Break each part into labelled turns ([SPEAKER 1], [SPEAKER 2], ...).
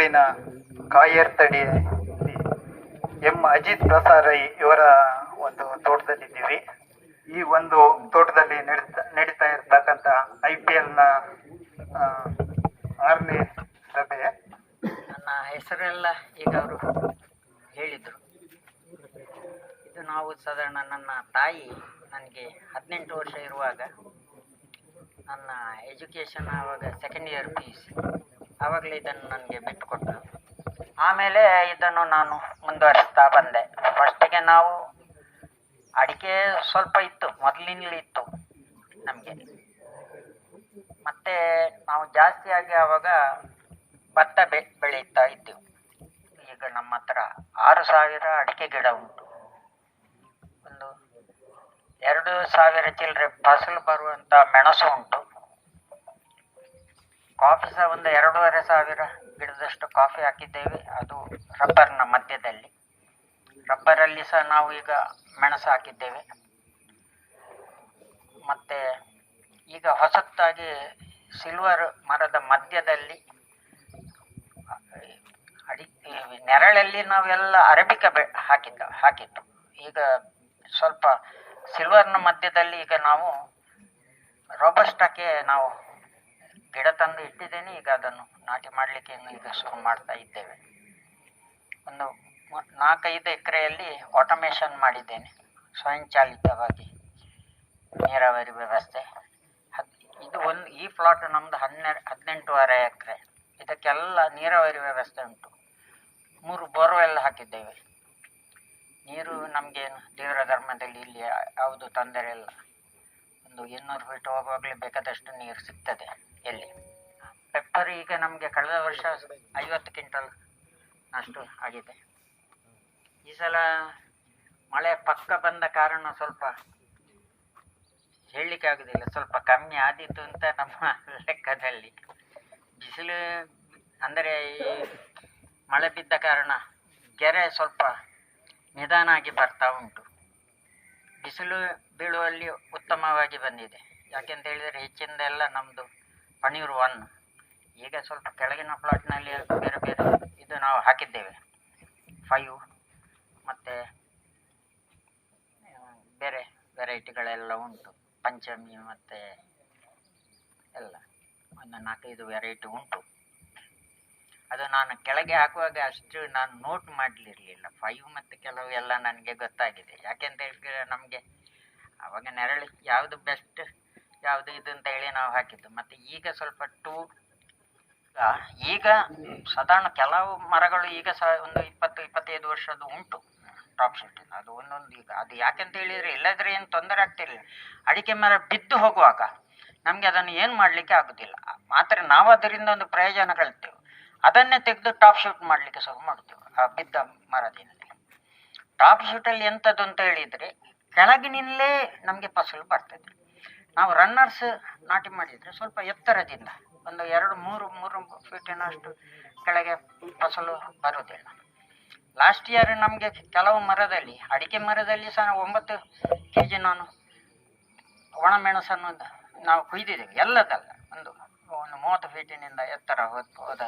[SPEAKER 1] ಉಡುಪಿನ ಕಾಯರ್ತಡಿ M. Ajit ಪ್ರಸಾರೈ ಇವರ ಒಂದು ತೋಟದಲ್ಲಿದ್ದೀವಿ. ಈ ಒಂದು ತೋಟದಲ್ಲಿ ನಡೀತಾ ನಡೀತಾ ಇರ್ತಕ್ಕಂಥ ಐ ಪಿ ಎಲ್ನ ಆರನೇ ಸಭೆ.
[SPEAKER 2] ನನ್ನ ಹೆಸರೆಲ್ಲ ಈಗ ಅವರು ಹೇಳಿದರು. ಇದು ನಾವು ಸಾಧಾರಣ ನನ್ನ ತಾಯಿ ನನಗೆ ಹದಿನೆಂಟು ವರ್ಷ ಇರುವಾಗ ನನ್ನ ಎಜುಕೇಷನ್ ಆವಾಗ second year P U C ಆವಾಗಲೇ ಇದನ್ನು ನನಗೆ ಬಿಟ್ಟುಕೊಟ್ಟರು ಆಮೇಲೆ ಇದನ್ನು ನಾನು ಮುಂದುವರಿಸ್ತಾ ಬಂದೆ. ಫಸ್ಟಿಗೆ ನಾವು ಅಡಿಕೆ ಸ್ವಲ್ಪ ಇತ್ತು, ಮೊದಲಿನಲ್ಲಿ ಇತ್ತು ನಮಗೆ. ಮತ್ತೆ ನಾವು ಜಾಸ್ತಿಯಾಗಿ ಆವಾಗ ಭತ್ತ ಬೆ ಬೆಳೀತಾ ಇದ್ದೆವು. ಈಗ ನಮ್ಮ ಹತ್ರ ಆರು ಸಾವಿರ ಅಡಿಕೆ ಗಿಡ ಉಂಟು. ಒಂದು ಎರಡು ಸಾವಿರ ಚಿಲ್ಲರೆ ಫಸಲು ಬರುವಂಥ ಮೆಣಸು ಉಂಟು. ಕಾಫಿ ಸಹ ಒಂದು ಎರಡೂವರೆ ಸಾವಿರ ಗಿಡದಷ್ಟು ಕಾಫಿ ಹಾಕಿದ್ದೇವೆ. ಅದು ರಬ್ಬರ್ನ ಮಧ್ಯದಲ್ಲಿ. ರಬ್ಬರಲ್ಲಿ ಸಹ ನಾವು ಈಗ ಮೆಣಸು ಹಾಕಿದ್ದೇವೆ. ಮತ್ತೆ ಈಗ ಹೊಸತ್ತಾಗಿ ಸಿಲ್ವರ್ ಮರದ ಮಧ್ಯದಲ್ಲಿ ಅಡಿ, ನೆರಳಲ್ಲಿ ನಾವೆಲ್ಲ ಅರಬಿಕ ಬೆ, ಹಾಕಿದ್ದ, ಹಾಕಿದ್ದು. ಈಗ ಸ್ವಲ್ಪ ಸಿಲ್ವರ್ನ ಮಧ್ಯದಲ್ಲಿ ಈಗ ನಾವು ರೋಬಸ್ಟಕ್ಕೆ ನಾವು ಗಿಡ ತಂದು ಇಟ್ಟಿದ್ದೇನೆ, ಈಗ ಅದನ್ನು ನಾಟಿ ಮಾಡಲಿಕ್ಕೆ ಇನ್ನು ಈಗ ಶುರು ಮಾಡ್ತಾ ಇದ್ದೇವೆ. ಒಂದು ನಾಲ್ಕೈದು ಎಕರೆಯಲ್ಲಿ ಆಟೋಮೇಷನ್ ಮಾಡಿದ್ದೇನೆ, ಸ್ವಯಂಚಾಲಿತವಾಗಿ ನೀರಾವರಿ ವ್ಯವಸ್ಥೆ. ಇದು ಒಂದು, ಈ ಫ್ಲಾಟ್ ನಮ್ಮದು ಹನ್ನೆರಡು ಹದಿನೆಂಟೂವರೆ ಎಕರೆ. ಇದಕ್ಕೆಲ್ಲ ನೀರಾವರಿ ವ್ಯವಸ್ಥೆ ಉಂಟು. ಮೂರು ಬೋರ್ವೆಲ್ ಹಾಕಿದ್ದೇವೆ. ನೀರು ನಮಗೇನು ದೇವರ ಧರ್ಮದಲ್ಲಿ ಇಲ್ಲಿ ಯಾವುದು ತೊಂದರೆ ಇಲ್ಲ. ಒಂದು ಇನ್ನೂರು ಫೀಟ್ ಹೋಗುವಾಗಲೇ ಬೇಕಾದಷ್ಟು ನೀರು ಸಿಗ್ತದೆ. ಎಲ್ಲಿ ಪೆಪ್ಪರ್ ಈಗ ನಮಗೆ ಕಳೆದ ವರ್ಷ ಐವತ್ತು ಕ್ವಿಂಟಲ್ ಅಷ್ಟು ಆಗಿದೆ. ಈ ಸಲ ಮಳೆ ಪಕ್ಕ ಬಂದ ಕಾರಣ ಸ್ವಲ್ಪ ಹೇಳಲಿಕ್ಕೆ ಆಗುದಿಲ್ಲ. ಸ್ವಲ್ಪ ಕಮ್ಮಿ ಆದಿತ್ತು ಅಂತ ನಮ್ಮ ಲೆಕ್ಕದಲ್ಲಿ. ಬಿಸಿಲು ಅಂದರೆ ಈ ಮಳೆ ಬಿದ್ದ ಕಾರಣ ಗೆರೆ ಸ್ವಲ್ಪ ನಿಧಾನ ಆಗಿ ಬರ್ತಾ ಉಂಟು. ಬಿಸಿಲು ಬೀಳುವಲ್ಲಿ ಉತ್ತಮವಾಗಿ ಬಂದಿದೆ. ಯಾಕೆಂತ ಹೇಳಿದರೆ ಹೆಚ್ಚಿಂದ ಎಲ್ಲ ನಮ್ಮದು ಪಣೀರು ಒನ್ ಈಗ ಸ್ವಲ್ಪ ಕೆಳಗಿನ ಪ್ಲಾಟ್ನಲ್ಲಿ ಬೇರೆ ಬೇರೆ ಇದು ನಾವು ಹಾಕಿದ್ದೇವೆ. ಫೈವ್ ಮತ್ತು, ಬೇರೆ ವೆರೈಟಿಗಳೆಲ್ಲ ಉಂಟು. ಪಂಚಮಿ ಮತ್ತು ಎಲ್ಲ. ಒಂದು ನಾಲ್ಕೈದು ವೆರೈಟಿ ಉಂಟು. ಅದು ನಾನು ಕೆಳಗೆ ಹಾಕುವಾಗ ಅಷ್ಟು ನಾನು ನೋಟ್ ಮಾಡಲಿರಲಿಲ್ಲ. ಫೈವ್ ಮತ್ತು ಕೆಲವು ಎಲ್ಲ ನನಗೆ ಗೊತ್ತಾಗಿದೆ. ಯಾಕೆಂತ ಹೇಳಿದ್ರೆ ನಮಗೆ? ಆವಾಗ ನೆರಳು ಯಾವುದು ಬೆಸ್ಟ್ ಯಾವುದು ಇದು ಅಂತ ಹೇಳಿ ನಾವು ಹಾಕಿದ್ದು. ಮತ್ತು ಈಗ ಸ್ವಲ್ಪ ಟೂ ಈಗ ಸಾಧಾರಣ ಕೆಲವು ಮರಗಳು ಈಗ ಸಹ ಒಂದು ಇಪ್ಪತ್ತು, ಇಪ್ಪತ್ತೈದು ವರ್ಷದ್ದು ಉಂಟು ಟಾಪ್ ಶೂಟಿಂಗ್ ಅದು ಒಂದೊಂದು ಈಗ, ಅದು ಯಾಕೆಂತ ಹೇಳಿದರೆ ಇಲ್ಲದ್ರೆ ಏನು ತೊಂದರೆ ಆಗ್ತಿರಲಿಲ್ಲ ಅಡಿಕೆ ಮರ ಬಿದ್ದು ಹೋಗುವಾಗ ನಮಗೆ ಅದನ್ನು ಏನು ಮಾಡಲಿಕ್ಕೆ ಆಗುದಿಲ್ಲ. ಮಾತ್ರ ನಾವು ಅದರಿಂದ ಒಂದು ಪ್ರಯೋಜನ ಕಳ್ತೇವೆ ಅದನ್ನೇ ತೆಗೆದು ಟಾಪ್ ಶೂಟ್ ಮಾಡಲಿಕ್ಕೆ ಶುರು ಮಾಡ್ತೇವೆ ಆ, ಬಿದ್ದ ಮರದಿಂದ ಟಾಪ್ ಶೂಟಲ್ಲಿ ಎಂಥದ್ದು ಅಂತ ಹೇಳಿದರೆ ಕೆಳಗಿನಿಂದಲೇ ನಮಗೆ ಫಸಲು ಬರ್ತದೆ. ನಾವು ರನ್ನರ್ಸ್ ನಾಟಿ ಮಾಡಿದರೆ ಸ್ವಲ್ಪ ಎತ್ತರದಿಂದ ಒಂದು ಎರಡು, ಮೂರು ಮೂರು ಫೀಟಿನಷ್ಟು ಕೆಳಗೆ ಫಸಲು ಬರುವುದಿಲ್ಲ. ಲಾಸ್ಟ್ ಇಯರ್ ನಮಗೆ ಕೆಲವು ಮರದಲ್ಲಿ, ಅಡಿಕೆ ಮರದಲ್ಲಿ ಸಹ ಒಂಬತ್ತು ಕೆ ಜಿ ನಾನು ಒಣಮೆಣಸನ್ನು ನಾವು ಕುಯ್ದಿದ್ದೇವೆ. ಎಲ್ಲದಲ್ಲ, ಒಂದು ಒಂದು ಮೂವತ್ತು ಫೀಟಿನಿಂದ ಎತ್ತರ ಹೋದ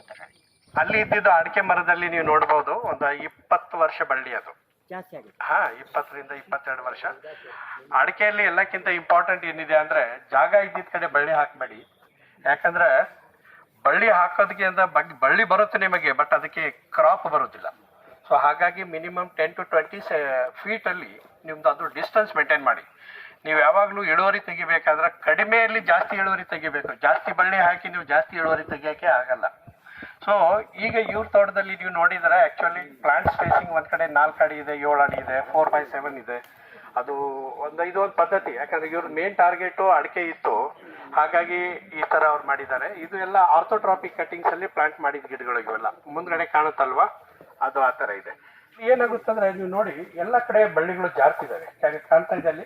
[SPEAKER 3] ಅಲ್ಲಿ ಇದ್ದಿದ್ದು ಅಡಿಕೆ ಮರದಲ್ಲಿ ನೀವು ನೋಡ್ಬೋದು, ಒಂದು ಇಪ್ಪತ್ತು ವರ್ಷ ಬಳ್ಳಿ ಅದು
[SPEAKER 2] ಜಾಸ್ತಿ ಆಗಿದೆ.
[SPEAKER 3] ಹಾ, ಇಪ್ಪತ್ತರಿಂದ ಇಪ್ಪತ್ತೆರಡು ವರ್ಷ. ಅಡಿಕೆಯಲ್ಲಿ ಎಲ್ಲಕ್ಕಿಂತ ಇಂಪಾರ್ಟೆಂಟ್ ಏನಿದೆ ಅಂದ್ರೆ ಜಾಗ ಇದ್ದಿದ್ ಕಡೆ ಬಳ್ಳಿ ಹಾಕಬೇಡಿ. ಯಾಕಂದ್ರೆ ಬಳ್ಳಿ ಹಾಕೋದಕ್ಕೆ ಅಂತ ಬಗ್ ಬಳ್ಳಿ ಬರುತ್ತೆ ನಿಮಗೆ ಬಟ್ ಅದಕ್ಕೆ ಕ್ರಾಪ್ ಬರೋದಿಲ್ಲ. ಸೊ ಹಾಗಾಗಿ minimum ten to twenty feet ಅಲ್ಲಿ ನಿಮ್ದು ಅದು ಡಿಸ್ಟೆನ್ಸ್ ಮೇಂಟೈನ್ ಮಾಡಿ. ನೀವು ಯಾವಾಗಲೂ ಇಳುವರಿ ತೆಗಿಬೇಕಾದ್ರೆ ಕಡಿಮೆಯಲ್ಲಿ ಜಾಸ್ತಿ ಇಳುವರಿ ತೆಗಿಬೇಕು. ಜಾಸ್ತಿ ಬಳ್ಳಿ ಹಾಕಿ ನೀವು ಜಾಸ್ತಿ ಇಳುವರಿ ತೆಗಿಯೋಕೆ ಆಗಲ್ಲ. ಸೊ ಈಗ ಇವ್ರ ತೋಟದಲ್ಲಿ ನೀವು ನೋಡಿದ್ರೆ ಆಕ್ಚುಲಿ ಪ್ಲಾಂಟ್ ಸ್ಪೇಸಿಂಗ್ ಒಂದ್ ಕಡೆ ನಾಲ್ಕು ಅಡಿ ಇದೆ, ಏಳು ಅಡಿ ಇದೆ ಫೋರ್ ಬೈ ಸೆವೆನ್ ಇದೆ. ಅದು ಒಂದು ಇದು ಒಂದು ಪದ್ಧತಿ. ಯಾಕಂದ್ರೆ ಇವ್ರ ಮೇನ್ ಟಾರ್ಗೆಟ್ ಅಡಿಕೆ ಇತ್ತು. ಹಾಗಾಗಿ ಈ ತರ ಅವ್ರು ಮಾಡಿದ್ದಾರೆ. ಇದು ಎಲ್ಲ ಆರ್ಥೋಟ್ರಾಪಿಕ್ ಕಟಿಂಗ್ಸ್ ಅಲ್ಲಿ ಪ್ಲಾಂಟ್ ಮಾಡಿದ ಗಿಡಗಳು ಇವೆಲ್ಲ. ಮುಂದ್ಗಡೆ ಕಾಣುತ್ತಲ್ವಾ? ಅದು ಆ ತರ ಇದೆ. ಏನಾಗುತ್ತಂದ್ರೆ ನೀವು ನೋಡಿ, ಎಲ್ಲ ಕಡೆ ಬಳ್ಳಿಗಳು ಜಾರ್ತಿದ್ದಾವೆ ಕಾಣ್- ಕಾಣ್ತಾ ಇದೆ ಅಲ್ಲಿ?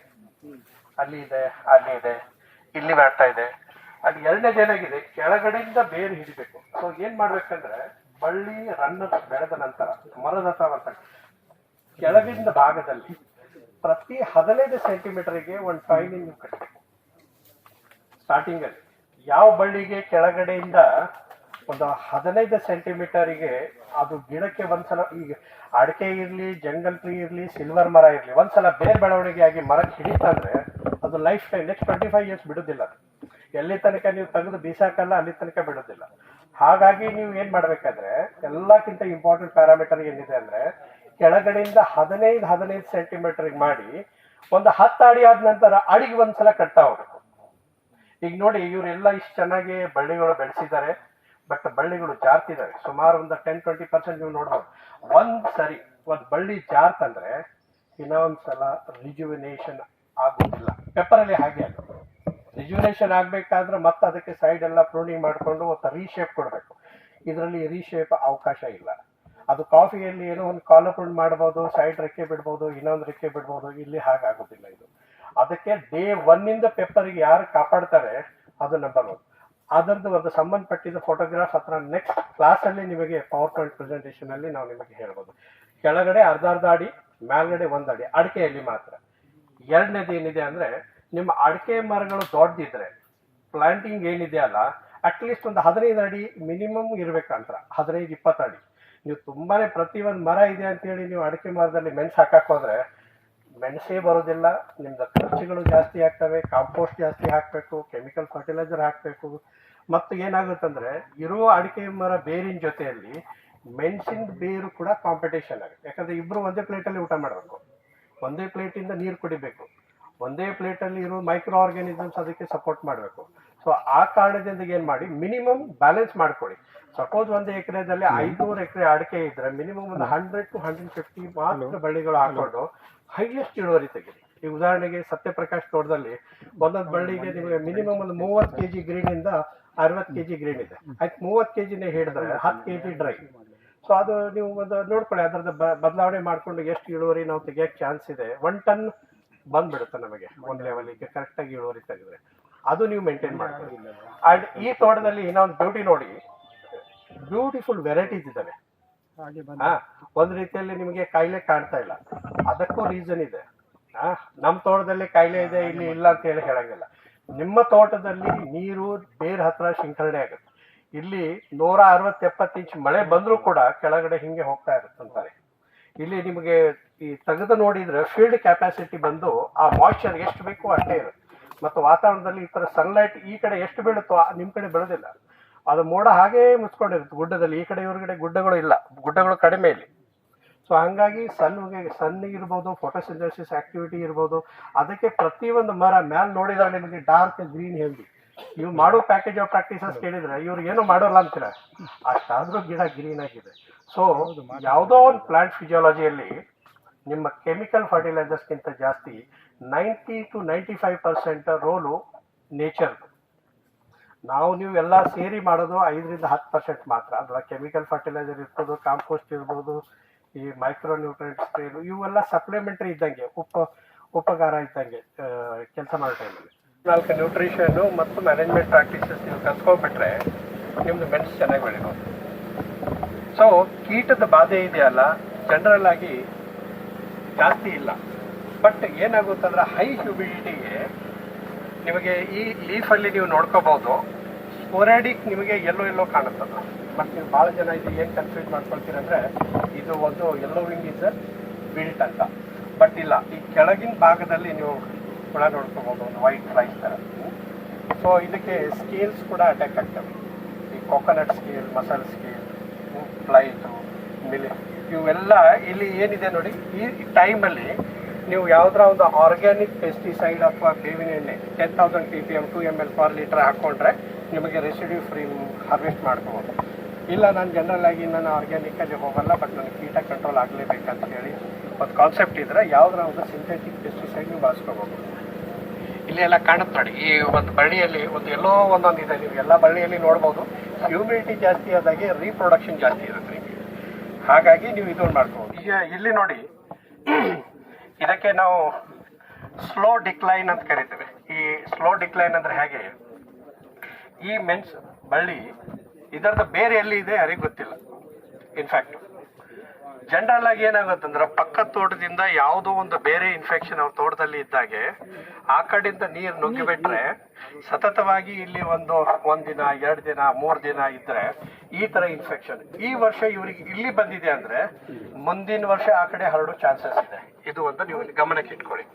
[SPEAKER 3] ಅಲ್ಲಿ ಇದೆ ಅಲ್ಲಿ ಇದೆ, ಇಲ್ಲಿ ಬರ್ತಾ ಇದೆ. ಅಲ್ಲಿ ಎರಡನೇ ಏನಾಗಿದೆ ಕೆಳಗಡೆಯಿಂದ ಬೇರು ಹಿಡಿಬೇಕು ಸೊ ಏನ್ ಮಾಡ್ಬೇಕಂದ್ರೆ, ಬಳ್ಳಿ ರನ್ನ ಬೆಳೆದ ನಂತರ ಮರದ ಹತ್ರ ಕೆಳಗಿಂದ ಭಾಗದಲ್ಲಿ ಪ್ರತಿ ಹದಿನೈದು ಸೆಂಟಿಮೀಟರ್ಗೆ ಒಂದು ಟೈಲಿಂಗ್ ನೀವು ಕಟ್ಟಬೇಕು ಸ್ಟಾರ್ಟಿಂಗ್ ಅಲ್ಲಿ ಯಾವ ಬಳ್ಳಿಗೆ ಕೆಳಗಡೆಯಿಂದ ಒಂದು ಹದಿನೈದು ಸೆಂಟಿಮೀಟರಿಗೆ ಅದು ಗಿಡಕ್ಕೆ ಒಂದ್ಸಲ, ಈಗ ಅಡಿಕೆ ಇರಲಿ ಜಂಗಲ್ ಟ್ರೀ ಇರಲಿ ಸಿಲ್ವರ್ ಮರ ಇರಲಿ, ಒಂದ್ಸಲ ಬೇರೆ ಬೆಳವಣಿಗೆ ಆಗಿ ಮರಕ್ಕೆ ಹಿಡಿತಂದ್ರೆ ಅದು life time next twenty five years ಬಿಡೋದಿಲ್ಲ. ಎಲ್ಲಿ ತನಕ ನೀವು ತೆಗೆದು ಬೀಸಾಕಲ್ಲ, ಅಲ್ಲಿ ತನಕ ಬಿಡೋದಿಲ್ಲ. ಹಾಗಾಗಿ ನೀವು ಏನ್ ಮಾಡ್ಬೇಕಾದ್ರೆ, ಎಲ್ಲಕ್ಕಿಂತ ಇಂಪಾರ್ಟೆಂಟ್ ಪ್ಯಾರಾಮೀಟರ್ ಏನಿದೆ ಅಂದ್ರೆ, ಕೆಳಗಡೆಯಿಂದ ಹದಿನೈದು ಹದಿನೈದು ಸೆಂಟಿಮೀಟರ್ ಮಾಡಿ, ಒಂದು ಹತ್ತು ಅಡಿ ಆದ ನಂತರ ಅಡಿಗೆ ಒಂದ್ಸಲ ಕಟ್ತಾ ಹೋಗ್ಬೇಕು. ಈಗ ನೋಡಿ, ಇವರೆಲ್ಲ ಇಷ್ಟು ಚೆನ್ನಾಗಿ ಬಳ್ಳಿಗಳು ಬೆಳೆಸಿದ್ದಾರೆ. ಬಟ್ ಬಳ್ಳಿಗಳು ಜಾರ್ತಿದ್ದಾರೆ ಸುಮಾರು ಒಂದು ಟೆನ್ ಟ್ವೆಂಟಿ ಪರ್ಸೆಂಟ್ ನೀವು ನೋಡ್ಬೋದು. ಒಂದ್ ಸರಿ, ಒಂದ್ ಬಳ್ಳಿ ಜಾರ್ತಂದ್ರೆ ಇನ್ನೊಂದ್ಸಲ ರಿಜುವಿನೇಷನ್ ಆಗೋದಿಲ್ಲ. ಪೆಪ್ಪರಲ್ಲಿ ಹಾಗೆ ಅದು. ರಿಜುವಿನೇಷನ್ ಆಗ್ಬೇಕಾದ್ರೆ ಮತ್ತೆ ಅದಕ್ಕೆ ಸೈಡ್ ಎಲ್ಲ ಪ್ರೂನಿಂಗ್ ಮಾಡಿಕೊಂಡು ಒಂದು ರೀಶೇಪ್ ಕೊಡಬೇಕು. ಇದರಲ್ಲಿ ರೀಶೇಪ್ ಅವಕಾಶ ಇಲ್ಲ. ಅದು ಕಾಫಿಯಲ್ಲಿ ಏನೋ ಒಂದು ಕಾಲಪುಂಡ್ ಮಾಡ್ಬೋದು ಸೈಡ್ ರೆಕ್ಕೆ ಬಿಡ್ಬೋದು, ಇನ್ನೊಂದು ರೆಕ್ಕೆ ಬಿಡ್ಬೋದು, ಇಲ್ಲಿ ಹಾಗಾಗೋದಿಲ್ಲ ಇದು. ಅದಕ್ಕೆ ಡೇ ಒನ್ನಿಂದ ಪೇಪರ್ಗೆ ಯಾರು ಕಾಪಾಡ್ತಾರೆ, ಅದು ನಂಬರ್ ಒನ್ ಅದರದ್ದು ಒಂದು ಸಂಬಂಧಪಟ್ಟಿದ್ದ ಫೋಟೋಗ್ರಾಫ್ ಹತ್ರ ನೆಕ್ಸ್ಟ್ ಕ್ಲಾಸಲ್ಲಿ ನಿಮಗೆ ಪವರ್ ಪಾಯಿಂಟ್ ಪ್ರೆಸೆಂಟೇಷನಲ್ಲಿ ನಾವು ನಿಮಗೆ ಹೇಳ್ಬೋದು. ಕೆಳಗಡೆ ಅರ್ಧ ಅರ್ಧ ಅಡಿ, ಮೇಲ್ಗಡೆ ಒಂದು ಅಡಿ, ಅಡಿಕೆಯಲ್ಲಿ ಮಾತ್ರ. ಎರಡನೇದು ಏನಿದೆ ಅಂದ್ರೆ ನಿಮ್ಮ ಅಡಿಕೆ ಮರಗಳು ದೊಡ್ಡದಿದ್ರೆ ಪ್ಲಾಂಟಿಂಗ್ ಏನಿದೆ ಅಲ್ಲ ಅಟ್ಲೀಸ್ಟ್ ಒಂದು ಹದಿನೈದು ಅಡಿ ಮಿನಿಮಮ್ ಇರ್ಬೇಕಂತ ಹದಿನೈದು, ಇಪ್ಪತ್ತು ಅಡಿ. ನೀವು ತುಂಬಾನೇ ಪ್ರತಿ ಒಂದು ಮರ ಇದೆ ಅಂತೇಳಿ ನೀವು ಅಡಿಕೆ ಮರದಲ್ಲಿ ಮೆಣಸು ಹಾಕಕ್ ಹೋದ್ರೆ ಮೆಣಸೇ ಬರೋದಿಲ್ಲ, ನಿಮ್ದು ಖರ್ಚುಗಳು ಜಾಸ್ತಿ ಆಗ್ತವೆ ಕಾಂಪೋಸ್ಟ್ ಜಾಸ್ತಿ ಹಾಕಬೇಕು ಕೆಮಿಕಲ್ ಫರ್ಟಿಲೈಸರ್ ಹಾಕಬೇಕು. ಮತ್ತು ಏನಾಗುತ್ತಂದ್ರೆ, ಇರೋ ಅಡಿಕೆ ಮರ ಬೇರಿನ ಜೊತೆಯಲ್ಲಿ ಮೆಣಸಿನ ಬೇರು ಕೂಡ ಕಾಂಪಿಟೇಷನ್ ಆಗುತ್ತೆ. ಯಾಕಂದ್ರೆ ಇಬ್ಬರು ಒಂದೇ ಪ್ಲೇಟಲ್ಲಿ ಊಟ ಮಾಡಬೇಕು. ಒಂದೇ ಪ್ಲೇಟಿಂದ ನೀರು ಕುಡಿಬೇಕು. ಒಂದೇ ಪ್ಲೇಟಲ್ಲಿ ಇರೋ ಮೈಕ್ರೋ ಆರ್ಗ್ಯಾನಿಸಮ್ಸ್ ಅದಕ್ಕೆ ಸಪೋರ್ಟ್ ಮಾಡಬೇಕು. ಸೊ ಆ ಕಾರಣದಿಂದ ಏನು ಮಾಡಿ ಮಿನಿಮಮ್ ಬ್ಯಾಲೆನ್ಸ್ ಮಾಡ್ಕೊಳ್ಳಿ. ಸಪೋಸ್ ಒಂದು ಎಕರೆದಲ್ಲಿ ಐನೂರು ಎಕರೆ ಅಡಿಕೆ ಇದ್ರೆ ಮಿನಿಮಮ್ ಒಂದು ಹಂಡ್ರೆಡ್ ಟು ಹಂಡ್ರೆಡ್ ಫಿಫ್ಟಿ ಮಾತ್ರ ಬಳ್ಳಿಗಳು ಹಾಕೊಂಡು ಹೈಯೆಸ್ಟ್ ಇಳುವರಿ ತೆಗೀರಿ ಈ ಉದಾಹರಣೆಗೆ ಸತ್ಯಪ್ರಕಾಶ್ ತೋಟದಲ್ಲಿ ಒಂದೊಂದು ಬಳ್ಳಿಗೆ ನಿಮಗೆ ಮಿನಿಮಮ್ ಒಂದು ಮೂವತ್ತು ಕೆಜಿ ಗ್ರೀನ್ ಇಂದ ಅರವತ್ತು ಕೆಜಿ ಗ್ರೀನ್ ಇದೆ. ಆಯ್ತು ಮೂವತ್ತು ಕೆಜಿನೇ ಹಿಡಿದ್ರೆ ಹತ್ತು ಕೆಜಿ ಡ್ರೈ ಸೊ ಅದು ನೀವು ಒಂದು ನೋಡ್ಕೊಳ್ಳಿ ಅದರದ್ದು ಬದಲಾವಣೆ ಮಾಡಿಕೊಂಡು ಎಷ್ಟು ಇಳುವರಿ ನಾವು ತೆಗಿಯೋಕ್ಕೆ ಚಾನ್ಸ್ ಇದೆ. ಒನ್ ಟನ್ ಬಂದ್ಬಿಡುತ್ತೆ ನಮಗೆ ಒಂದು ಕರೆಕ್ಟ್ ಆಗಿ ಇಳುವರಿ ತೆಗೆದ್ರೆ. ಅದು ನೀವು ಮೇಂಟೈನ್ ಮಾಡ್ತೀರಿ ಅಂಡ್ ಈ ತೋಟದಲ್ಲಿ ಇನ್ನೊಂದು ಬ್ಯೂಟಿ ನೋಡಿ. ಬ್ಯೂಟಿಫುಲ್ ವೆರೈಟೀಸ್ ಇದಾವೆ ಹಾ ಒಂದ್ ರೀತಿಯಲ್ಲಿ ನಿಮಗೆ ಕಾಯಿಲೆ ಕಾಣ್ತಾ ಇಲ್ಲ. ಅದಕ್ಕೂ ರೀಸನ್ ಇದೆ. ಹಾ ನಮ್ಮ ತೋಟದಲ್ಲಿ ಕಾಯಿಲೆ ಇದೆ ಇಲ್ಲಿ ಇಲ್ಲ ಅಂತ ಹೇಳಿ ಹೇಳಂಗಿಲ್ಲ. ನಿಮ್ಮ ತೋಟದಲ್ಲಿ ನೀರು ಬೇರ್ ಹತ್ರ ಶಿಂಕರಣೆ ಆಗುತ್ತೆ. ಇಲ್ಲಿ ನೂರ ಅರವತ್ತೆಪ್ಪತ್ತು ಇಂಚ್ ಮಳೆ ಬಂದರೂ ಕೂಡ ಕೆಳಗಡೆ ಹಿಂಗೆ ಹೋಗ್ತಾ ಇರುತ್ತೆ ಅಂತಾರೆ ಇಲ್ಲಿ ನಿಮಗೆ ಈ ತೆಗೆದು ನೋಡಿದ್ರೆ ಫೀಲ್ಡ್ ಕೆಪಾಸಿಟಿ ಬಂದು ಆ ಮಾಯ್ಚರ್ ಎಷ್ಟು ಬೇಕೋ ಅಷ್ಟೇ ಇರುತ್ತೆ. ಮತ್ತು ವಾತಾವರಣದಲ್ಲಿ ಈ ತರ ಸನ್ಲೈಟ್ ಈ ಕಡೆ ಎಷ್ಟು ಬೀಳುತ್ತೋ ಆ- ನಿಮ್ ಕಡೆ ಬೆಳೆದಿಲ್ಲ. ಅದು ಮೋಡ ಹಾಗೇ ಮುಚ್ಕೊಂಡಿರುತ್ತೆ ಗುಡ್ಡದಲ್ಲಿ. ಈ ಕಡೆ ಇವ್ರಗಡೆ ಗುಡ್ಡಗಳು ಇಲ್ಲ. ಗುಡ್ಡಗಳು ಕಡಿಮೆ ಇಲ್ಲಿ. ಸೊ ಹಂಗಾಗಿ ಸನ್ಗೆ ಸನ್ ಇರ್ಬೋದು ಫೋಟೋಸಿಂಥಸಿಸ್ ಆಕ್ಟಿವಿಟಿ ಇರ್ಬೋದು, ಅದಕ್ಕೆ ಪ್ರತಿಯೊಂದು ಮರ ಮ್ಯಾಲ್ ನೋಡಿದಾಗ ನಿಮಗೆ ಡಾರ್ಕ್ ಗ್ರೀನ್ ಹೆಲ್ದಿ ಇವು ಮಾಡೋ ಪ್ಯಾಕೇಜ್ ಆಫ್ ಪ್ರಾಕ್ಟೀಸಸ್ ಕೇಳಿದ್ರೆ ಇವ್ರು ಏನು ಮಾಡೋಲ್ಲ ಅಂತೀರ? ಅಷ್ಟಾದ್ರೂ ಗಿಡ ಗ್ರೀನ್ ಆಗಿದೆ. ಸೊ ಯಾವುದೋ ಒಂದು ಪ್ಲಾಂಟ್ ಫಿಸಿಯಾಲಜಿಯಲ್ಲಿ ನಿಮ್ಮ ಕೆಮಿಕಲ್ ಫರ್ಟಿಲೈಸರ್ಸ್ಗಿಂತ ಜಾಸ್ತಿ ninety to ninety five percent role nature ನಾವು ನೀವು ಎಲ್ಲ ಸೇರಿ ಮಾಡೋದು ಐದರಿಂದ ಹತ್ತು ಪರ್ಸೆಂಟ್ ಮಾತ್ರ. ಅದರ ಕೆಮಿಕಲ್ ಫರ್ಟಿಲೈಸರ್ ಇರ್ಬೋದು ಕಾಂಪೋಸ್ಟ್ ಇರ್ಬೋದು ಈ ಮೈಕ್ರೋ ನ್ಯೂಟ್ರಿಯೆಂಟ್ಸ್ ಇವೆಲ್ಲ ಸಪ್ಲಿಮೆಂಟರಿ ಇದ್ದಂಗೆ ಉಪ ಉಪಕಾರ ಇದ್ದಂಗೆ ಕೆಲಸ ಮಾಡೋ ಟೈಮಲ್ಲಿ ನಾಲ್ಕು ನ್ಯೂಟ್ರಿಷನ್ ಮತ್ತು ಮ್ಯಾನೇಜ್ಮೆಂಟ್ ಪ್ರಾಕ್ಟೀಸಸ್ ನೀವು ಕಲ್ತ್ಕೊಂಡ್ಬಿಟ್ರೆ ನಿಮ್ದು ಮೆನ್ಸ್ ಚೆನ್ನಾಗಿ ಬೆಳೆಯೋದು ಸೊ ಕೀಟದ ಬಾಧೆ ಇದೆಯಲ್ಲ ಜನರಲ್ ಆಗಿ ಜಾಸ್ತಿ ಇಲ್ಲ. ಬಟ್ ಏನಾಗುತ್ತಂದ್ರೆ ಹೈ ಹ್ಯೂಮಿಡಿಟಿಗೆ ನಿಮಗೆ ಈ ಲೀಫಲ್ಲಿ ನೀವು ನೋಡ್ಕೋಬಹುದು ಸ್ಪೊರಾಡಿಕ್ ನಿಮಗೆ ಎಲ್ಲೋ ಎಲ್ಲೋ ಕಾಣುತ್ತದ. ಬಟ್ ನೀವು ಭಾಳ ಜನ ಇದು ಏನು ಕನ್ಫ್ಯೂಸ್ ಮಾಡ್ಕೊಳ್ತೀರಂದ್ರೆ ಇದು ಒಂದು ಎಲ್ಲೋ ವಿಂಗ್ ಇಸ್ ಬಿಲ್ಟ್ ಅಂತ. ಬಟ್ ಇಲ್ಲ, ಈ ಕೆಳಗಿನ ಭಾಗದಲ್ಲಿ ನೀವು ಕೂಡ ನೋಡ್ಕೋಬೋದು, ಒಂದು ವೈಟ್ ರೈಸ್ ಥರ ಸೊ ಇದಕ್ಕೆ ಸ್ಕೇಲ್ಸ್ ಕೂಡ ಅಟ್ಯಾಕ್ ಆಗ್ತವೆ. ಈ ಕೊಕೊನಟ್ ಸ್ಕೇಲ್ ಮಸಾಲ ಸ್ಕೇಲ್ ಫ್ಲೈಟು ಮಿಲಿ ಇವೆಲ್ಲ ಇಲ್ಲಿ ಏನಿದೆ ನೋಡಿ, ಈ ಟೈಮಲ್ಲಿ ನೀವು ಯಾವುದರ ಒಂದು ಆರ್ಗ್ಯಾನಿಕ್ ಪೆಸ್ಟಿಸೈಡ್ ಅಥವಾ ಬೇವಿನ ಎಣ್ಣೆ ten thousand P P M two M L per litre ಹಾಕ್ಕೊಂಡ್ರೆ ನಿಮಗೆ ರೆಸಿಡ್ಯೂ ಫ್ರೀ ಹಾರ್ವೆಸ್ಟ್ ಮಾಡ್ಕೋಬೋದು. ಇಲ್ಲ, ನಾನು ಜನರಲ್ ಆಗಿ ನಾನು ಆರ್ಗ್ಯಾನಿಕಲ್ಲಿ ಹೋಗಲ್ಲ ಬಟ್ ನನಗೆ ಕೀಟ ಕಂಟ್ರೋಲ್ ಆಗಲೇಬೇಕಂತ ಹೇಳಿ ಒಂದು ಕಾನ್ಸೆಪ್ಟ್ ಇದ್ದರೆ ಯಾವ್ದಾರ ಒಂದು ಸಿಂಥೆಟಿಕ್ ಪೆಸ್ಟಿಸೈಡ್ ನೀವು ಬಳಸ್ಕೋಬೋದು. ಇಲ್ಲಿ ಎಲ್ಲ ಕಾಣುತ್ತೆ ನೋಡಿ. ಈ ಒಂದು ಬಳ್ಳಿಯಲ್ಲಿ ಒಂದು ಎಲ್ಲೋ ಒಂದೊಂದು ಇದೆ ನೀವು ಎಲ್ಲ ಬಳ್ಳಿಯಲ್ಲಿ ನೋಡ್ಬೋದು. ಹ್ಯೂಮಿಡಿಟಿ ಜಾಸ್ತಿ ಆದಾಗೆ ರೀಪ್ರೊಡಕ್ಷನ್ ಜಾಸ್ತಿ ಇರುತ್ತೆ. ರೀ ಹಾಗಾಗಿ ನೀವು ಇದನ್ನು ಮಾಡ್ಕೋಬೋದು ಈಗ ಇಲ್ಲಿ ನೋಡಿ, ಇದಕ್ಕೆ ನಾವು ಸ್ಲೋ ಡಿಕ್ಲೈನ್ ಅಂತ ಕರಿತೇವೆ. ಈ ಸ್ಲೋ ಡಿಕ್ಲೈನ್ ಅಂದ್ರೆ ಹೇಗೆ? ಈ ಮೆನ್ಸ್ ಬಳ್ಳಿ ಇದರದ ಬೇರೆ ಎಲ್ಲಿ ಇದೆ? ಯಾರಿಗೆ ಗೊತ್ತಿಲ್ಲ. ಇನ್ಫ್ಯಾಕ್ಟ್ ಜನರಲ್ ಆಗಿ ಏನಾಗುತ್ತಂದ್ರೆ ಪಕ್ಕದ ತೋಟದಿಂದ ಯಾವುದೋ ಒಂದು ಬೇರೆ ಇನ್ಫೆಕ್ಷನ್ ಅವ್ರ ತೋಟದಲ್ಲಿ ಇದ್ದಾಗೆ, ಆ ಕಡೆಯಿಂದ ನೀರು ನುಗ್ಗಿಬಿಟ್ರೆ ಸತತವಾಗಿ ಇಲ್ಲಿ ಒಂದು ಒಂದಿನ ಎರಡು ದಿನ, ಮೂರು ದಿನ ಇದ್ರೆ ಈ ತರ ಇನ್ಫೆಕ್ಷನ್ ಈ ವರ್ಷ ಇವರಿಗೆ ಇಲ್ಲಿ ಬಂದಿದೆ ಅಂದ್ರೆ ಮುಂದಿನ ವರ್ಷ ಆ ಕಡೆ ಹರಡೋ ಚಾನ್ಸಸ್ ಇದೆ. ಇದು ಒಂದು ನೀವು ಗಮನಕ್ಕೆ ಇಟ್ಕೊಳ್ಳಿ.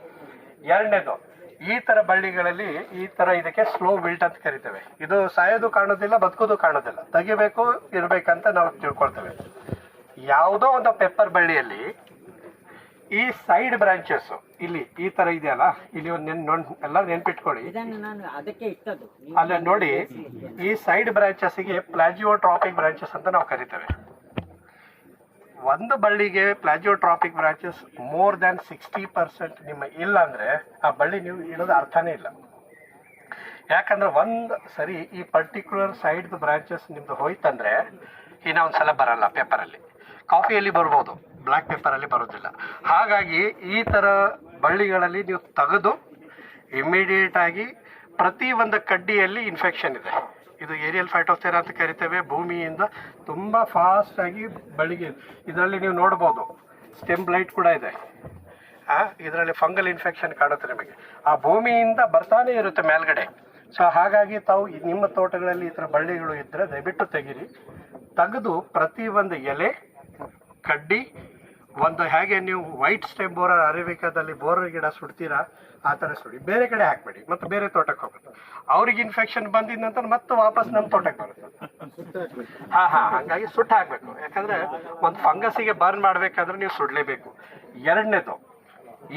[SPEAKER 3] ಎರಡನೇದು, ಈ ತರ ಬಳ್ಳಿಗಳಲ್ಲಿ ಈ ತರ ಇದಕ್ಕೆ ಸ್ಲೋ ವಿಲ್ಟ್ ಅಂತ ಕರಿತೇವೆ. ಇದು ಸಾಯೋದು ಕಾಣೋದಿಲ್ಲ, ಬದುಕೋದು ಕಾಣೋದಿಲ್ಲ. ತೆಗಿಬೇಕು, ಇರ್ಬೇಕಂತ ನಾವು ತಿಳ್ಕೊಳ್ತೇವೆ. ಯಾವುದೋ ಒಂದು ಪೆಪ್ಪರ್ ಬಳ್ಳಿಯಲ್ಲಿ ಈ ಸೈಡ್ ಬ್ರಾಂಚಸ್ ಇಲ್ಲಿ ಈ ತರ ಇದೆಯಲ್ಲ ಇಲ್ಲಿ ಒಂದು ನೆನ್ ಎಲ್ಲ ನೆನ್ಪಿಟ್ಕೊಳ್ಳಿ. ಅಲ್ಲ ನೋಡಿ ಈ ಸೈಡ್ ಬ್ರಾಂಚಸ್ಗೆ ಪ್ಲಾಜಿಯೋಟ್ರಾಪಿಕ್ ಬ್ರಾಂಚಸ್ ಅಂತ ನಾವು ಕರಿತೇವೆ. ಒಂದು ಬಳ್ಳಿಗೆ plagiotropic branches more than sixty percent ನಿಮ್ಮ ಇಲ್ಲ ಅಂದ್ರೆ ಆ ಬಳ್ಳಿ ನೀವು ಇಡೋದು ಅರ್ಥನೇ ಇಲ್ಲ. ಯಾಕಂದ್ರೆ ಒಂದು ಸರಿ ಈ ಪರ್ಟಿಕ್ಯುಲರ್ ಸೈಡ್ ಬ್ರಾಂಚಸ್ ನಿಮ್ದು ಹೋಯ್ತಂದ್ರೆ ಇನ್ನ ಒಂದ್ಸಲ ಬರಲ್ಲ ಪೇಪರಲ್ಲಿ. ಕಾಫಿಯಲ್ಲಿ ಬರ್ಬೋದು. ಬ್ಲ್ಯಾಕ್ ಪೇಪರಲ್ಲಿ ಬರೋದಿಲ್ಲ. ಹಾಗಾಗಿ ಈ ಥರ ಬಳ್ಳಿಗಳಲ್ಲಿ ನೀವು ತೆಗೆದು ಇಮ್ಮಿಡಿಯೇಟಾಗಿ ಪ್ರತಿ ಒಂದು ಕಡ್ಡಿಯಲ್ಲಿ ಇನ್ಫೆಕ್ಷನ್ ಇದೆ. ಇದು ಏರಿಯಲ್ ಫೈಟೋಥೆರಾ ಅಂತ ಕರಿತೇವೆ. ಭೂಮಿಯಿಂದ ತುಂಬ ಫಾಸ್ಟ್ ಆಗಿ ಬಳ್ಳಿಗೆ ಇದರಲ್ಲಿ ನೀವು ನೋಡ್ಬೋದು. ಸ್ಟೆಮ್ ಬ್ಲೈಟ್ ಕೂಡ ಇದೆ. ಇದರಲ್ಲಿ ಫಂಗಲ್ ಇನ್ಫೆಕ್ಷನ್ ಕಾಣುತ್ತೆ ನಿಮಗೆ. ಆ ಭೂಮಿಯಿಂದ ಬರ್ತಾನೆ ಇರುತ್ತೆ ಮೇಲ್ಗಡೆ. ಸೊ ಹಾಗಾಗಿ ತಾವು ನಿಮ್ಮ ತೋಟಗಳಲ್ಲಿ ಈ ಥರ ಬಳ್ಳಿಗಳು ಇದ್ದರೆ ದಯವಿಟ್ಟು ತೆಗೀರಿ. ತೆಗೆದು ಪ್ರತಿ ಒಂದು ಎಲೆ ಕಡ್ಡಿ, ಒಂದು ಹೇಗೆ ನೀವು ವೈಟ್ ಸ್ಟೆಮ್ ಬೋರರ್ ಅರೇಬಿಕಾದಲ್ಲಿ ಬೋರ್ ಗಿಡ ಸುಡ್ತೀರಾ, ಆ ಥರ ಸುಡಿ. ಬೇರೆ ಕಡೆ ಹಾಕ್ಬೇಡಿ, ಮತ್ತೆ ಬೇರೆ ತೋಟಕ್ಕೆ ಹೋಗುತ್ತೆ. ಅವ್ರಿಗೆ ಇನ್ಫೆಕ್ಷನ್ ಬಂದಿದ ನಂತರ ಮತ್ತೆ ವಾಪಸ್ ನಮ್ಮ ತೋಟಕ್ಕೆ ಬರುತ್ತೆ. ಹಾ ಹಾ, ಹಾಗಾಗಿ ಸುಟ್ಟು ಹಾಕ್ಬೇಕು. ಯಾಕಂದ್ರೆ ಒಂದು ಫಂಗಸ್ಸಿಗೆ ಬರ್ನ್ ಮಾಡಬೇಕಾದ್ರೆ ನೀವು ಸುಡಲೇಬೇಕು. ಎರಡನೇದು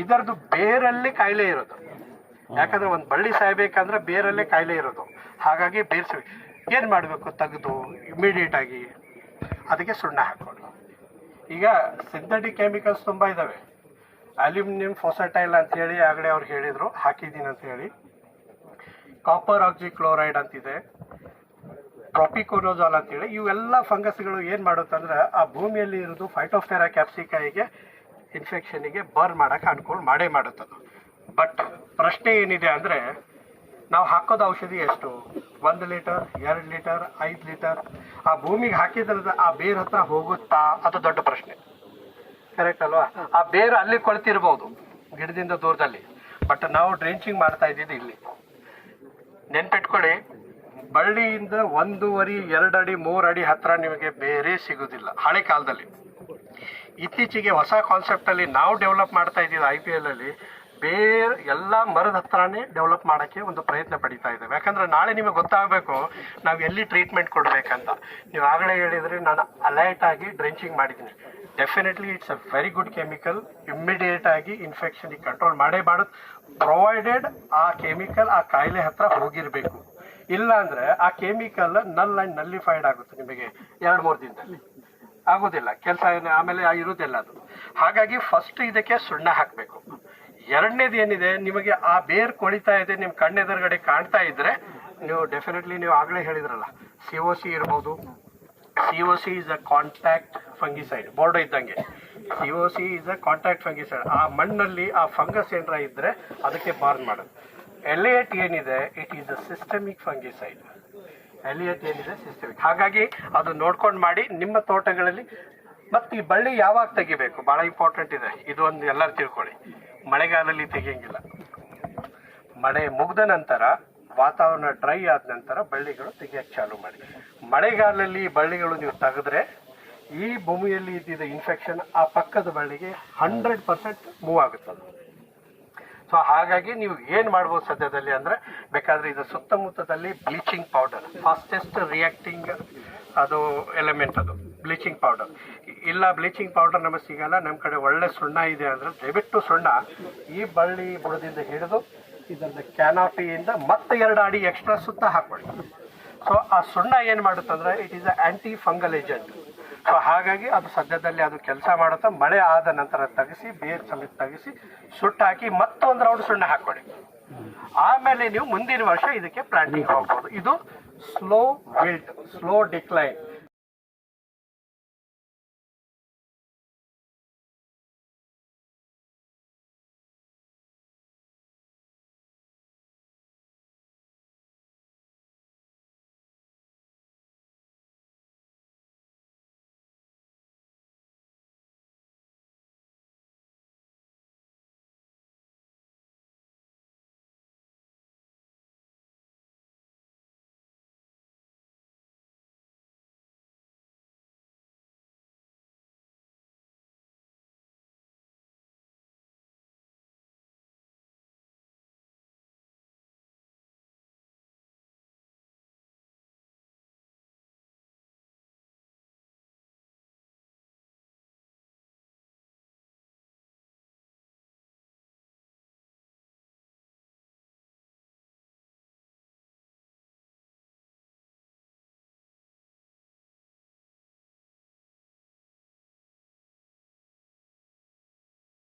[SPEAKER 3] ಇದರದ್ದು ಬೇರಲ್ಲಿ ಕಾಯಿಲೆ ಇರೋದು. ಯಾಕಂದ್ರೆ ಒಂದು ಬಳ್ಳಿ ಸಾಯ್ಬೇಕಂದ್ರೆ ಬೇರಲ್ಲೇ ಕಾಯಿಲೆ ಇರೋದು. ಹಾಗಾಗಿ ಬೇರ್ಸಿ ಏನು ಮಾಡಬೇಕು? ತೆಗೆದು ಇಮಿಡಿಯೇಟ್ ಆಗಿ ಅದಕ್ಕೆ ಸುಣ್ಣ ಹಾಕೊಳ್ಳಿ ಈಗ ಸಿಂಥೆಟಿಕ್ ಕೆಮಿಕಲ್ಸ್ ತುಂಬ ಇದಾವೆ. ಅಲ್ಯೂಮಿನಿಯಂ ಫೋಸಟೈಲ್ ಅಂತ ಹೇಳಿ ಆಗಡೆ ಅವ್ರು ಹೇಳಿದ್ರು, ಹಾಕಿದ್ದೀನಿ ಅಂತ ಹೇಳಿ. ಕಾಪರ್ ಆಕ್ಜಿ ಕ್ಲೋರೈಡ್ ಅಂತಿದೆ ಟ್ರಾಪಿಕೋನೋಜಾಲ್ ಅಂತೇಳಿ ಇವೆಲ್ಲ ಫಂಗಸ್ಗಳು ಏನು ಮಾಡುತ್ತಂದ್ರೆ ಆ ಭೂಮಿಯಲ್ಲಿ ಇರೋದು ಫೈಟೋಫೆರಾ ಕ್ಯಾಪ್ಸಿಕಾಯಿಗೆ ಇನ್ಫೆಕ್ಷನಿಗೆ ಬರ್ನ್ ಮಾಡೋಕೆ ಅನುಕೂಲ ಮಾಡೇ ಮಾಡುತ್ತದು ಬಟ್ ಪ್ರಶ್ನೆ ಏನಿದೆ ಅಂದರೆ ನಾವು ಹಾಕೋದು ಔಷಧಿ ಎಷ್ಟು? ಒಂದು ಲೀಟರ್, ಎರಡು ಲೀಟರ್, ಐದು ಲೀಟರ್? ಆ ಭೂಮಿಗೆ ಹಾಕಿದ್ರೆ ಆ ಬೇರ್ ಹತ್ರ ಹೋಗುತ್ತಾ? ಅದು ದೊಡ್ಡ ಪ್ರಶ್ನೆ. ಕರೆಕ್ಟ್ ಅಲ್ವಾ? ಆ ಬೇರು ಅಲ್ಲಿ ಕೊಳ್ತಿರ್ಬೋದು, ಗಿಡದಿಂದ ದೂರದಲ್ಲಿ. ಬಟ್ ನಾವು ಡ್ರೆಂಚಿಂಗ್ ಮಾಡ್ತಾ ಇದ್ದೀವಿ ಇಲ್ಲಿ. ನೆನ್ಪಿಟ್ಕೊಳ್ಳಿ, ಬಳ್ಳಿಯಿಂದ ಒಂದೂವರೆ ಎರಡು ಅಡಿ ಮೂರು ಅಡಿ ಹತ್ರ ನಿಮಗೆ ಬೇರೆ ಸಿಗುದಿಲ್ಲ, ಹಳೆ ಕಾಲದಲ್ಲಿ. ಇತ್ತೀಚೆಗೆ ಹೊಸ ಕಾನ್ಸೆಪ್ಟ್ ಅಲ್ಲಿ ನಾವು ಡೆವಲಪ್ ಮಾಡ್ತಾ ಇದ್ದೀವಿ ಐ ಪಿ ಎಲ್ ಅಲ್ಲಿ. ಬೇರೆ ಎಲ್ಲ ಮರದ ಹತ್ರನೇ ಡೆವಲಪ್ ಮಾಡೋಕ್ಕೆ ಒಂದು ಪ್ರಯತ್ನ ಪಡಿತಾ ಇದ್ದೇವೆ. ಯಾಕಂದ್ರೆ ನಾಳೆ ನಿಮಗೆ ಗೊತ್ತಾಗಬೇಕು, ನಾವು ಎಲ್ಲಿ ಟ್ರೀಟ್ಮೆಂಟ್ ಕೊಡಬೇಕಂತ. ನೀವು ಆಗಲೇ ಹೇಳಿದರೆ ನಾನು ಅಲರ್ಟ್ ಆಗಿ ಡ್ರೆಂಚಿಂಗ್ ಮಾಡಿದ್ದೀನಿ. Definitely it's a very good chemical immediate ಆಗಿ ಇನ್ಫೆಕ್ಷನ್ ಕಂಟ್ರೋಲ್ ಮಾಡೇ ಪ್ರೊವೈಡೆಡ್ ಆ ಕೆಮಿಕಲ್ ಆ ಕಾಯಿಲೆ ಹತ್ರ ಹೋಗಿರಬೇಕು. ಇಲ್ಲ ಆ ಕೆಮಿಕಲ್ ನಲ್ ಆ್ಯಂಡ್ ನಲ್ಲಿಫೈಡ್ ಆಗುತ್ತೆ ನಿಮಗೆ ಎರಡು ಮೂರು ದಿನದಲ್ಲಿ. ಆಗೋದಿಲ್ಲ. ಕೆಲಸ ಆಮೇಲೆ ಇರುವುದಿಲ್ಲ ಅದು. ಹಾಗಾಗಿ ಫಸ್ಟ್ ಇದಕ್ಕೆ ಸುಣ್ಣ ಹಾಕಬೇಕು. ಎರಡನೇದು ಏನಿದೆ, ನಿಮಗೆ ಆ ಬೇರ್ ಕೊಳಿತಾ ಇದೆ ನಿಮ್ಮ ಕಣ್ಣೆದುರುಗಡೆ ಕಾಣ್ತಾ ಇದ್ರೆ, ನೀವು ಡೆಫಿನೆಟ್ಲಿ ನೀವು ಆಗಲೇ ಹೇಳಿದ್ರಲ್ಲ ಸಿ ಒ ಸಿ ಇರ್ಬೋದು. C O C is a contact fungicide Bordeaux ಇದ್ದಂಗೆ. C O C is a contact fungicide ಆ ಮಣ್ಣಲ್ಲಿ ಆ ಫಂಗಸ್ ಏನರ ಇದ್ರೆ ಅದಕ್ಕೆ ಬಾರ್ನ್ ಮಾಡೋದು. ಎಲಿಯಟ್ ಏನಿದೆ it is a systemic fungicide Aliette ಏನಿದೆ ಸಿಸ್ಟಮಿಕ್ ಹಾಗಾಗಿ ಅದು ನೋಡ್ಕೊಂಡು ಮಾಡಿ ನಿಮ್ಮ ತೋಟಗಳಲ್ಲಿ, ಮತ್ತೆ ಈ ಬಳ್ಳಿ ಯಾವಾಗ ತೆಗಿಬೇಕು? ಬಹಳ ಇಂಪಾರ್ಟೆಂಟ್ ಇದೆ. ಇದು ಒಂದು ಎಲ್ಲರೂ ತಿಳ್ಕೊಳ್ಳಿ. ಮಳೆಗಾಲದಲ್ಲಿ ತೆಗಿಯಂಗಿಲ್ಲ. ಮಳೆ ಮುಗಿದ ನಂತರ, ವಾತಾವರಣ ಡ್ರೈ ಆದ ನಂತರ ಬಳ್ಳಿಗಳು ತೆಗಿಯಕ್ಕೆ ಚಾಲು ಮಾಡಿ. ಮಳೆಗಾಲದಲ್ಲಿ ಬಳ್ಳಿಗಳು ನೀವು ತೆಗೆದ್ರೆ, ಈ ಭೂಮಿಯಲ್ಲಿ ಇದ್ದಿದ್ದ ಇನ್ಫೆಕ್ಷನ್ ಆ ಪಕ್ಕದ ಬಳ್ಳಿಗೆ ಹಂಡ್ರೆಡ್ ಪರ್ಸೆಂಟ್ ಮೂವ್ ಆಗುತ್ತದೆ ಸೊ ಹಾಗಾಗಿ ನೀವು ಏನು ಮಾಡ್ಬೋದು ಸದ್ಯದಲ್ಲಿ ಅಂದರೆ, ಬೇಕಾದರೆ ಇದು ಸುತ್ತಮುತ್ತದಲ್ಲಿ ಬ್ಲೀಚಿಂಗ್ ಪೌಡರ್ ಫಾಸ್ಟೆಸ್ಟ್ ರಿಯಾಕ್ಟಿಂಗ್ ಅದು ಎಲಿಮೆಂಟ್ ಅದು. Bleaching powder. ಇಲ್ಲ, ಬ್ಲೀಚಿಂಗ್ ಪೌಡರ್ ನಮಗೆ ಸಿಗಲ್ಲ ನಮ್ಮ ಕಡೆ ಒಳ್ಳೆ ಸುಣ್ಣ ಇದೆ ಅಂದರೆ ದಯವಿಟ್ಟು ಸುಣ್ಣ. ಈ ಬಳ್ಳಿ ಬುಡದಿಂದ ಹಿಡಿದು ಇದರಿಂದ ಕ್ಯಾನಾಪಿಯಿಂದ ಮತ್ತೆ ಎರಡು ಅಡಿ ಎಕ್ಸ್ಟ್ರಾ ಸುತ್ತ ಹಾಕ್ಕೊಳ್ಳಿ. ಸೊ ಆ ಸುಣ್ಣ ಏನು ಮಾಡುತ್ತಂದ್ರೆ it is a anti fungal agent so ಹಾಗಾಗಿ ಅದು ಸದ್ಯದಲ್ಲಿ ಅದು ಕೆಲಸ ಮಾಡುತ್ತೆ. ಮಳೆ ಆದ ನಂತರ ತೆಗೆಸಿ, ಬೇರ್ ಸಮೇತ ತೆಗೆಸಿ ಸುಟ್ಟಾಕಿ ಮತ್ತೊಂದು ರೌಂಡ್ ಸುಣ್ಣ ಹಾಕೊಳ್ಳಿ ಆಮೇಲೆ ನೀವು ಮುಂದಿನ ವರ್ಷ ಇದಕ್ಕೆ ಪ್ಲಾಂಟಿಂಗ್ ಹೋಗ್ಬೋದು. ಇದು ಸ್ಲೋ ಬಿಲ್ಟ್ ಸ್ಲೋ ಡಿಕ್ಲೈನ್